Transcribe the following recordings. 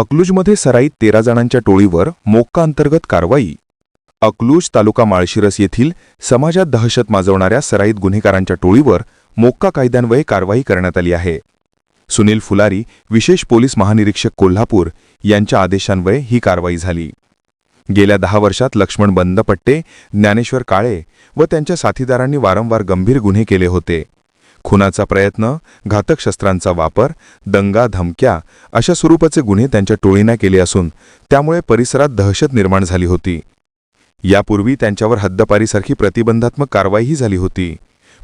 अकलूजमध्ये सराईत तेरा जणांच्या टोळीवर मोक्का अंतर्गत कारवाई. अकलूज तालुका माळशिरस येथील समाजात दहशत माजवणाऱ्या सराईत गुन्हेगारांच्या टोळीवर मोक्का कायद्यान्वये कारवाई करण्यात आली आहे. सुनील फुलारी विशेष पोलीस महानिरीक्षक कोल्हापूर यांच्या आदेशान्वये ही कारवाई झाली. गेल्या दहा वर्षात लक्ष्मण बंदपट्टे ज्ञानेश्वर काळे व त्यांच्या साथीदारांनी वारंवार गंभीर गुन्हे केले होते. खुनाचा प्रयत्न घातक शस्त्रांचा वापर दंगा धमक्या अशा स्वरूपाचे गुन्हे त्यांच्या टोळीनं केले असून त्यामुळे परिसरात दहशत निर्माण झाली होती. यापूर्वी त्यांच्यावर हद्दपारीसारखी प्रतिबंधात्मक कारवाईही झाली होती.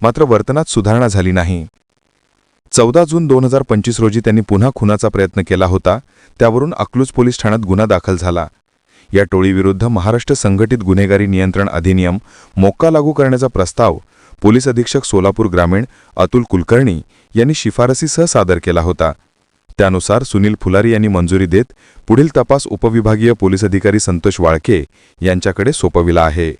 मात्र वर्तनात सुधारणा झाली नाही. चौदा जून दोन हजार पंचवीस रोजी त्यांनी पुन्हा खुनाचा प्रयत्न केला होता त्यावरून अकलूज पोलीस ठाण्यात गुन्हा दाखल झाला. या टोळीविरुद्ध महाराष्ट्र संघटित गुन्हेगारी नियंत्रण अधिनियम मोक्का लागू करण्याचा प्रस्ताव पोलीस अधीक्षक सोलापूर ग्रामीण अतुल कुलकर्णी यांनी शिफारसीसह सादर केला होता. त्यानुसार सुनील फुलारी यांनी मंजुरी देत पुढील तपास उपविभागीय पोलीस अधिकारी संतोष वाळके यांच्याकडे सोपविला आहे.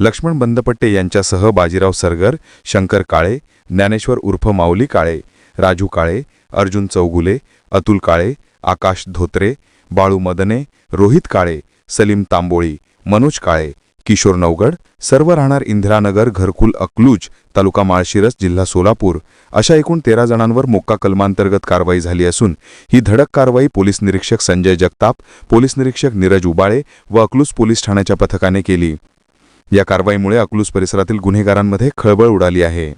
लक्ष्मण बंदपट्टे यांच्यासह बाजीराव सरगर शंकर काळे ज्ञानेश्वर उर्फ माऊली काळे राजू काळे अर्जुन चौगुले अतुल काळे आकाश धोत्रे बाळू मदने रोहित काळे सलीम तांबोळी मनोज काळे किशोर नवगड सर्व राहणार इंदिरानगर घरकुल अकलूज तालुका माळशिरस जिल्हा सोलापूर. अशा एकूण तेरा जणांवर मोक्का कलमांतर्गत कारवाई झाली असून ही धडक कारवाई पोलीस निरीक्षक संजय जगताप पोलीस निरीक्षक नीरज उबाळे व अकलूज पोलीस ठाण्याच्या पथकाने केली. या कारवाईमुळे अकलूज परिसरातील गुन्हेगारांमध्ये खळबळ उडाली आहे.